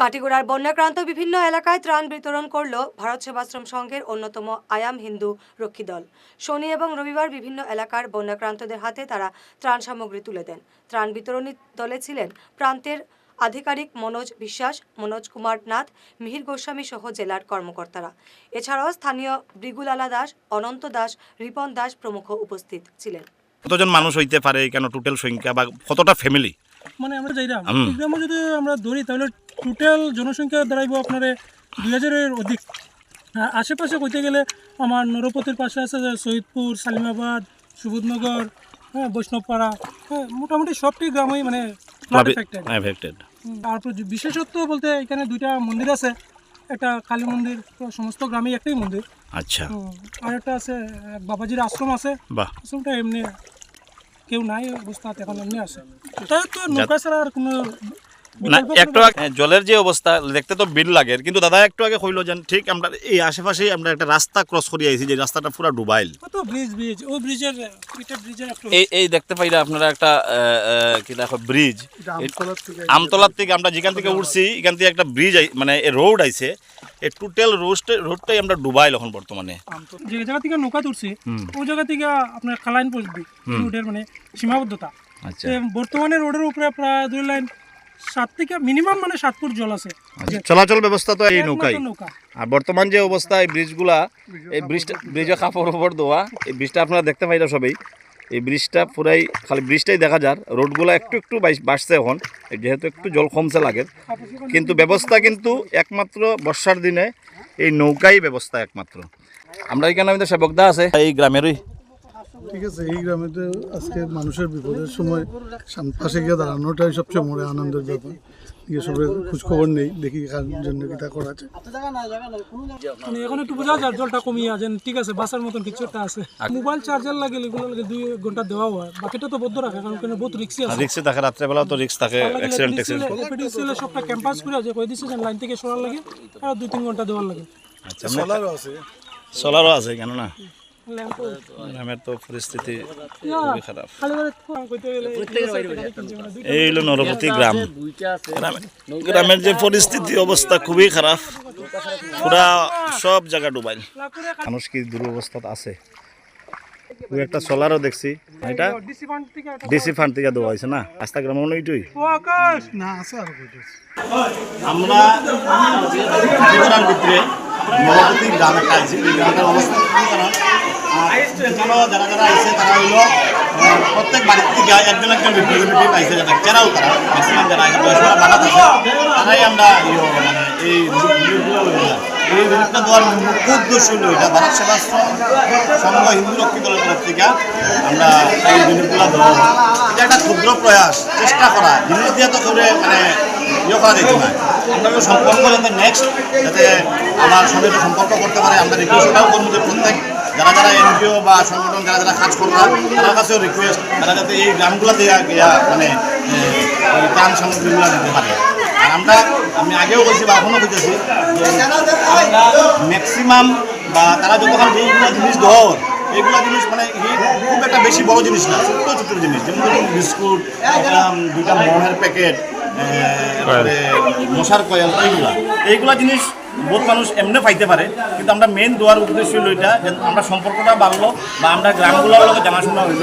কাটিগড়ার বন্যাক্রান্ত বিভিন্ন এলাকায় ত্রাণ বিতরণ করল ভারত সেবাশ্রম সংঘের অন্যতম আয়াম হিন্দু রক্ষী দল। শনি এবং রবিবার বিভিন্ন এলাকার বন্যাক্রান্তদের হাতে তারা ত্রাণ সামগ্রী তুলে দেন। ত্রাণ বিতরণী দলে ছিলেন প্রান্তের আধিকারিক মনোজ বিশ্বাস মনোজ কুমার নাথ মিহির গোস্বামী সহ জেলার কর্মকর্তারা। এছাড়াও স্থানীয় ব্রিগুলালা দাস অনন্ত দাস রিপন দাস প্রমুখ উপস্থিত ছিলেন। কতজন মানুষ হইতে পারে? কেন টোটাল সংখ্যা বা কতটা ফ্যামিলি মানে আমরা যাইলাম। গ্রামে যদি আমরা ধরি তাহলে টোটাল জনসংখ্যা দাঁড়াইব আপনার দুই হাজারের অধিক। আশেপাশে কইতে গেলে আমার নরপতির পাশে আছে শহীদপুর সালিমাবাদ সুবোধনগর হ্যাঁ বৈষ্ণবপাড়া হ্যাঁ মোটামুটি সবটি গ্রামই মানে আর বিশেষত্ব বলতে এখানে দুইটা মন্দির আছে। একটা কালী মন্দির সমস্ত গ্রামে একটাই মন্দির। আচ্ছা। আর একটা আছে বাবাজির আশ্রম আছে। আশ্রমটা এমনি কেউ নাই অবস্থা এখন এমনি আছে। তাই তো নৌকা ছাড়া আর কোনো না একটু জলের যে অবস্থা দেখতে তো বিল লাগে কিন্তু দাদা একটু আগে কইলো যেন ঠিক আমরা এই আশেপাশেই আমরা একটা রাস্তা ক্রস করে আইছি যে রাস্তাটা পুরো ডুবাইল। ও তো ব্রিজ ব্রিজ ও ব্রিজের পিঠে ব্রিজের একটু এই এই দেখতে পাইলে আপনারা একটা কি দেখো ব্রিজ আমতলার থেকে আমরা যেখান থেকে উঠছি এখান থেকে একটা ব্রিজ মানে রোড আইছে। এই টোটাল রোডটা রোডটাই আমরা ডুবাইল এখন বর্তমানে। যে জায়গা থেকে নৌকা তুলছি ওই জায়গা থেকে আপনার খালাইন পর্যন্ত রোডের মানে সীমাবদ্ধতা। আচ্ছা। বর্তমানে রোডের উপরে প্রায় দুই লাইন সাত থেকে মিনিমাম মানে সাত ফুট জল আছে। আচ্ছা, চলাচল ব্যবস্থা তো এই নৌকাই। আর বর্তমান যে অবস্থা এই ব্রিজগুলা এই ব্রিজটা ব্রিজের কাপড় উপর দেওয়া এই ব্রিজটা আপনারা দেখতে পাইরা সবাই এই ব্রিজটা পুরাই খালি ব্রিজটাই দেখা যার রোডগুলো একটু একটু বাড়ছে এখন যেহেতু একটু জল কমছে লাগে। কিন্তু ব্যবস্থা কিন্তু একমাত্র বর্ষার দিনে এই নৌকাই ব্যবস্থা একমাত্র। আমরা এখানে আমাদের সেবকদা আছে। এই গ্রামেরই ঠিক আছে এই গ্রামে তো আজকে মানুষের বিপদের সময় পাশে গিয়ে দাঁড়ানোটাই সবচেয়ে মনে আনন্দের ব্যাপার। গিয়ে সবের খোঁজ খবর নেই দেখি কার জন্য কি তা করা আছে। মানে এখন একটু বোঝা যায় জলটা কমিয়ে আছেন ঠিক আছে বাসার মতন কিছু একটা আছে। মোবাইল চার্জার লাগে এগুলো লাগে দুই ঘণ্টা দেওয়া হয় বাকিটা তো বদ্ধ রাখে কারণ ওখানে বহুত রিক্সি আছে। রিক্সে থাকে রাত্রেবেলা তো রিক্স থাকে অ্যাক্সিডেন্ট অ্যাক্সিডেন্ট এপিডিসিএল সবটা ক্যাম্পাস করে আছে কই দিছে লাইন থেকে সরার লাগে আর দুই তিন ঘণ্টা দেওয়ার লাগে। আচ্ছা সোলারও আছে। কেন না গ্রামের তো পরিস্থিতি খুবই খারাপ এই হলো নরপতি গ্রাম গ্রামের যে পরিস্থিতি অবস্থা খুবই খারাপ পুরা সব জায়গা ডুবাইল মানুষ কি দুরবস্থাত আছে একটা সোলারও দেখছি এটা ডিসি ফান্ড থেকে দেওয়া হয়েছে না রাস্তা গ্রাম ওইটুই ও আকাশ না আছে আর কইতে আমরা ভিতরে নবপতি গ্রাম একটা এই গ্রামটার অবস্থা খুবই খারাপ। এখানেও যারা যারা আইছে তারা হইল প্রত্যেক বাড়ির থেকে একজন একজন রিপ্রেজেন্টেটিভ আইছে বাচ্চারাও তারা ম্যাক্সিমাম যারা আইছে বয়সরা বাগাত আছে, তারাই আমরা ইয়ে মানে এই। এই রিলিফটা দেওয়ার মুখ্য উদ্দেশ্য এটা, ভারত সেবাশ্রম সংঘ হিন্দু রক্ষী দলের তরফ থেকে আমরা এই রিলিফগুলো দেওয়া এটা একটা ক্ষুদ্র প্রয়াস, চেষ্টা করা। জিনিস দিয়ে তো করে মানে ইয়ে করা যেত না আমরা সম্পর্ক যাতে নেক্সট যাতে আমার সঙ্গে সম্পর্ক করতে পারে, আমরা রিকোয়েস্টটাও করব যে প্রত্যেক যারা যারা এনজিও বা সংগঠন, যারা যারা কাজ করবে, তাদের কাছেও রিকোয়েস্ট তারা যাতে এই গ্রামগুলোতে ইয়া মানে ত্রাণ সামগ্রীগুলো দিতে পারে। আর আমরা, আমি আগেও বলছি বা এখনও বলতেছি ম্যাক্সিমাম বা তারা যতক্ষণ যেইগুলো জিনিস ধর এইগুলো জিনিস মানে খুব একটা বেশি বড় জিনিস না, ছোট্ট ছোট্ট জিনিস, যেমন বিস্কুট দুইটা মনের প্যাকেট মশার কয়েল, এইগুলা। এইগুলা জিনিস বহুত মানুষ এমনি পাইতে পারে, কিন্তু আমরা মেন দোয়ার উদ্দেশ্য হলো এটা যে আমরা সম্পর্কটা বাড়লো বা আমরা গ্রামগুলোর লগে জানাশোনা হইল।